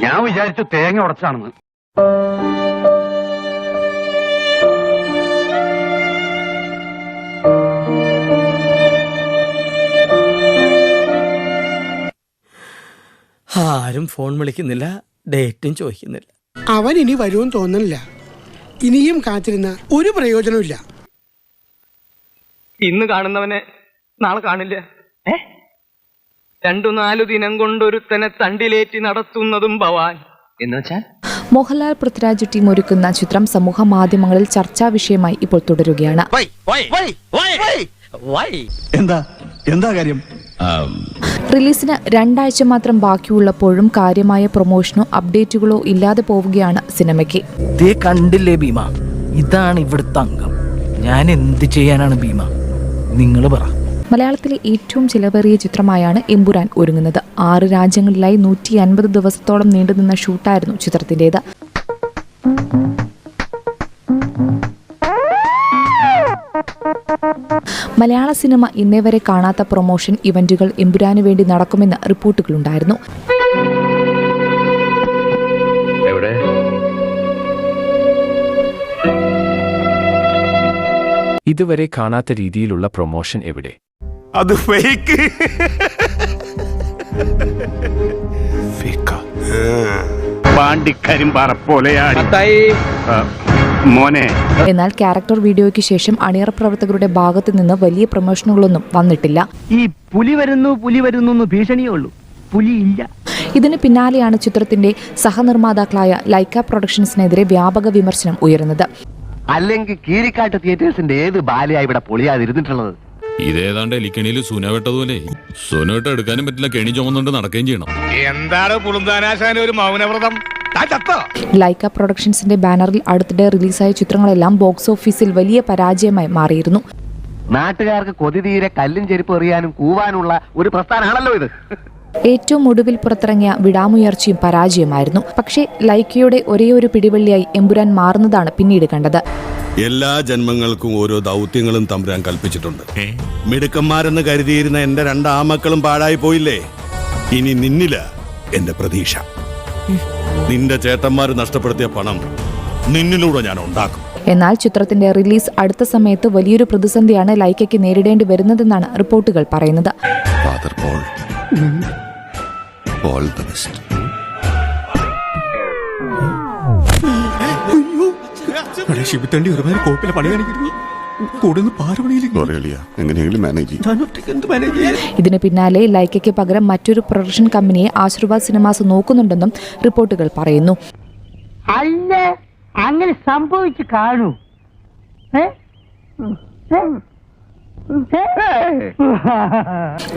വിചാരിച്ചു തേങ്ങ ഉടച്ചാണെന്ന്. ആരും ഫോൺ വിളിക്കുന്നില്ല ഡേറ്റും ചോദിക്കുന്നില്ല. അവൻ ഇനി വരുമെന്ന് തോന്നുന്നില്ല. ഇനിയും കാത്തിരുന്ന ഒരു പ്രയോജനമില്ല ഇന്ന് കാണുന്നവനെ നാളെ കാണില്ല? ഏ? രണ്ടു നാലു ദിനം കൊണ്ടൊരുത്തനെ തണ്ടിലേറ്റി നടത്തുന്നതും ഭവാൻ. എന്ന് വെച്ചാൽ മോഹൻലാൽ പൃഥ്വിരാജ് ടീം ഒരുക്കുന്ന ചിത്രം സമൂഹ മാധ്യമങ്ങളിൽ ചർച്ചാ വിഷയമായി ഇപ്പോൾ തുടരുകയാണ്. എന്താ? എന്താ കാര്യം? റിലീസിന് രണ്ടാഴ്ച മാത്രം ബാക്കിയുള്ളപ്പോഴും കാര്യമായ പ്രൊമോഷനോ അപ്ഡേറ്റുകളോ ഇല്ലാതെ പോവുകയാണ് സിനിമയ്ക്ക്. ദേ കണ്ടില്ലേ ഭീമ? ഇതാണ് ഇവിടുത്തെ അംഗം. ഞാൻ എന്ത് ചെയ്യാനാണ് ഭീമ? നിങ്ങൾ പറ. മലയാളത്തിലെ ഏറ്റവും ചിലവേറിയ ചിത്രമായാണ് എമ്പുരാൻ ഒരുങ്ങുന്നത്. ആറ് രാജ്യങ്ങളിലായി നൂറ്റി അൻപത് ദിവസത്തോളം നീണ്ടുനിന്ന ഷൂട്ടായിരുന്നു ചിത്രത്തിന്റെത്. മലയാള സിനിമ ഇന്നേവരെ കാണാത്ത പ്രൊമോഷൻ ഇവന്റുകൾ എമ്പുരാന് വേണ്ടി നടക്കുമെന്ന് റിപ്പോർട്ടുകളുണ്ടായിരുന്നു. എവിടെ? ഇതുവരെ കാണാത്ത രീതിയിലുള്ള പ്രൊമോഷൻ എവിടെ? അത് ഫേക്ക് പാണ്ടിക്കരിമ്പാറ പോലെയാണ് മോനെ. എന്നാൽ ക്യാരക്ടർ വീഡിയോയ്ക്ക് ശേഷം അണിയറ പ്രവർത്തകരുടെ ഭാഗത്ത് നിന്ന് വലിയ പ്രൊമോഷനുകളൊന്നും വന്നിട്ടില്ല. ഈ പുലി വരുന്നു പുലി വരുന്നു ഭീഷണിയേ ഉള്ളൂ. പുലിയില്ല ഇല്ല. ഇതിന് പിന്നാലെയാണ് ചിത്രത്തിന്റെ സഹനിർമ്മാതാക്കളായ ലൈക്ക പ്രൊഡക്ഷൻസിനെതിരെ വ്യാപക വിമർശനം ഉയരുന്നത്. അല്ലെങ്കിൽ കീരിക്കാട്ട് തിയേറ്റേഴ്സിന്റെ ഏത് ബാലയാ ഇവിടെ പൊളിയാതിരുന്നിട്ടുള്ളത്? ഇതേതാണ്ട് എലിക്കണിയിൽ സുന വെട്ടതുപോലെ. സുന വെട്ട എടുക്കാനും പറ്റില്ല കെണി ചുമന്നുകൊണ്ട് നടക്കുകയും ചെയ്യണം. എന്താണ് പുളുന്താനാശാന ഒരു മൗനവ്രതം? ലൈക്ക പ്രൊഡക്ഷൻസിന്റെ ബാനറിൽ അടുത്തിടെ റിലീസായ ചിത്രങ്ങളെല്ലാം ബോക്സ് ഓഫീസിൽ വലിയ പരാജയമായി മാറിയിരുന്നു. നാട്ടുകാർക്ക് കൊതി തീരെ കല്ലും ചെരുപ്പ് എറിയാനും കൂവാനുള്ള ഒരു പ്രസ്ഥാനമാണല്ലോ ഇത്. ഏറ്റവും ഒടുവിൽ പുറത്തിറങ്ങിയ വിടാമുയർച്ചയും പരാജയമായിരുന്നു. പക്ഷേ ലൈക്കയുടെ ഒരേ ഒരു പിടിവള്ളിയായി എമ്പുരാൻ മാറുന്നതാണ് പിന്നീട് കണ്ടത്. എല്ലാ ജന്മങ്ങൾക്കും ഓരോ ദൗത്യങ്ങളും തമ്പുരാൻ കൽപ്പിച്ചിട്ടുണ്ട്. മിടുക്കന്മാരെന്ന് കരുതിയിരുന്ന എന്റെ രണ്ട് ആമക്കളും പാഴായി പോയില്ലേ? ഇനി നിന്നില്ല എന്റെ പ്രതീക്ഷ. നിന്റെ ചേട്ടന്മാർ നഷ്ടപ്പെടുത്തിയ പണം നിന്നിലൂടെ ഞാൻ ഉണ്ടാക്കും. എന്നാൽ ചിത്രത്തിന്റെ റിലീസ് അടുത്ത സമയത്ത് വലിയൊരു പ്രതിസന്ധിയാണ് ലൈക്കയ്ക്ക് നേരിടേണ്ടി വരുന്നതെന്നാണ് റിപ്പോർട്ടുകൾ പറയുന്നത്. ഞാൻ ഒറ്റയ്ക്ക് കോപ്പിലെ പണി കാണിക്കുന്നു ഇതിന് പിന്നാലെ ലൈക്കയ്ക്ക് പകരം മറ്റൊരു പ്രൊഡക്ഷൻ കമ്പനിയെ ആശീർവാദ് സിനിമാസ് നോക്കുന്നുണ്ടെന്നും റിപ്പോർട്ടുകൾ പറയുന്നു. അല്ല അങ്ങനെ സംഭവിച്ചു കാണൂ?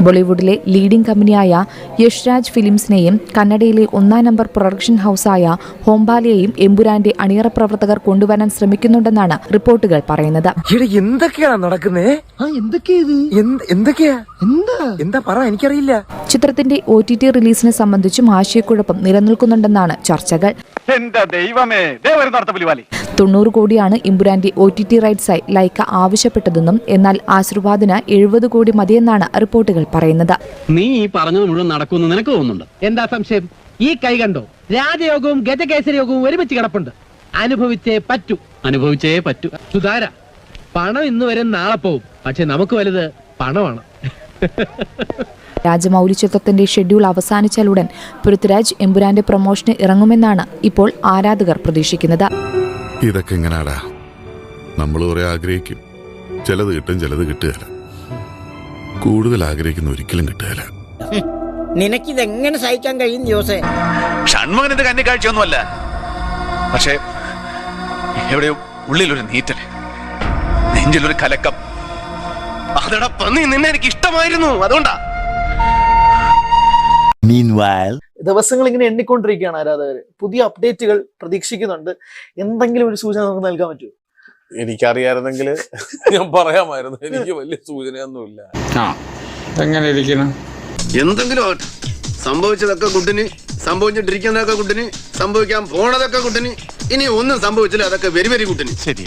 ബോളിവുഡിലെ ലീഡിംഗ് കമ്പനിയായ യഷ്രാജ് ഫിലിംസിനെയും കന്നഡയിലെ ഒന്നാം നമ്പർ പ്രൊഡക്ഷൻ ഹൗസായ ഹോംബാലിയെയും എമ്പുരാന്റെ അണിയറ പ്രവർത്തകർ കൊണ്ടുവരാൻ ശ്രമിക്കുന്നുണ്ടെന്നാണ് റിപ്പോർട്ടുകൾ പറയുന്നത്. എന്തൊക്കെയാണ് നടക്കുന്നേ? എന്തൊക്കെയാ എന്താ എന്താ? പറ എനിക്കറിയില്ല. ചിത്രത്തിന്റെ ഒ ടി ടി റിലീസിനെ സംബന്ധിച്ചും ആശയക്കുഴപ്പം നിലനിൽക്കുന്നുണ്ടെന്നാണ് ചർച്ചകൾ. തൊണ്ണൂറ് കോടിയാണ് ഇമ്പുരാന്റെ ഒ ടി ടി റൈറ്റ്സായി ലൈക്ക ആവശ്യപ്പെട്ടതെന്നും എന്നാൽ ആശീർവാദിന് എഴുപത് കോടി മതിയെന്നാണ് റിപ്പോർട്ടുകൾ പറയുന്നത്. നീ ഈ പറഞ്ഞത് മുഴുവൻ നടക്കുമെന്ന് നിനക്ക് തോന്നുന്നുണ്ട്? എന്താ സംശയം? ഈ കൈ കണ്ടോ? രാജയോഗവും ഗജകേസരി യോഗവും ഒരുമിച്ച് കിടപ്പുണ്ട്. അനുഭവിച്ചേ പറ്റൂ. അനുഭവിച്ചേ പറ്റൂ. സുധാര പണം ഇന്ന് വരും നാളെ പോവും. പക്ഷെ നമുക്ക് വലുത് പണമാണ്. രാജമൗലി ചിത്രത്തിന്റെ ഷെഡ്യൂൾ അവസാനിച്ചാലുടൻ പൃഥ്വിരാജ് എമ്പുരാന്റെ പ്രൊമോഷന് ഇറങ്ങുമെന്നാണ് ഇപ്പോൾ ആരാധകർ പ്രതീക്ഷിക്കുന്നത്. ഇതൊക്കെ എങ്ങനാടാ? നമ്മൾ ആഗ്രഹിക്കും. ചിലത് കിട്ടും ചിലത് കിട്ടുകയില്ല. കൂടുതൽ ആഗ്രഹിക്കുന്ന ഒരിക്കലും കിട്ടുകയില്ല. നിനക്കിതെങ്ങനെ സഹിക്കാൻ കഴിയും ജോസേ? ഷൺമുഖന്റെ കന്നിക്കാഴ്ചയൊന്നുമല്ല. പക്ഷേ എവിടെയോ ഉള്ളിലൊരു നീറ്റൽ നെഞ്ചിലൊരു കലക്കം. അതടാ പന്നി നിന്നെ എനിക്ക് ഇഷ്ടമായിരുന്നു അതുകൊണ്ടാ. ദിവസങ്ങൾ ഇങ്ങനെ എണ്ണിക്കൊണ്ടിരിക്കുകയാണ് ആരാധകർ പുതിയ അപ്ഡേറ്റുകൾ പ്രതീക്ഷിക്കുന്നുണ്ട്. എന്തെങ്കിലും ഒരു സൂചന നമുക്ക് നൽകാൻ പറ്റുമോ? എനിക്കറിയായിരുന്നെങ്കിൽ ഞാൻ പറയാമായിരുന്നു. എനിക്ക് വലിയ സൂചനയൊന്നുമില്ല. ആ എങ്ങനെ ഇരിക്കണം എന്തെങ്കിലും സംഭവിച്ചതൊക്കെ കുട്ടിന് സംഭവിച്ചിട്ടിരിക്കുന്നതൊക്കെ കുട്ടിന് സംഭവിക്കാൻ പോണതൊക്കെ കുട്ടിന് ഇനി ഒന്നും സംഭവിച്ചില്ല. അതൊക്കെ വെരി വെരി കുട്ടിന്. ശരി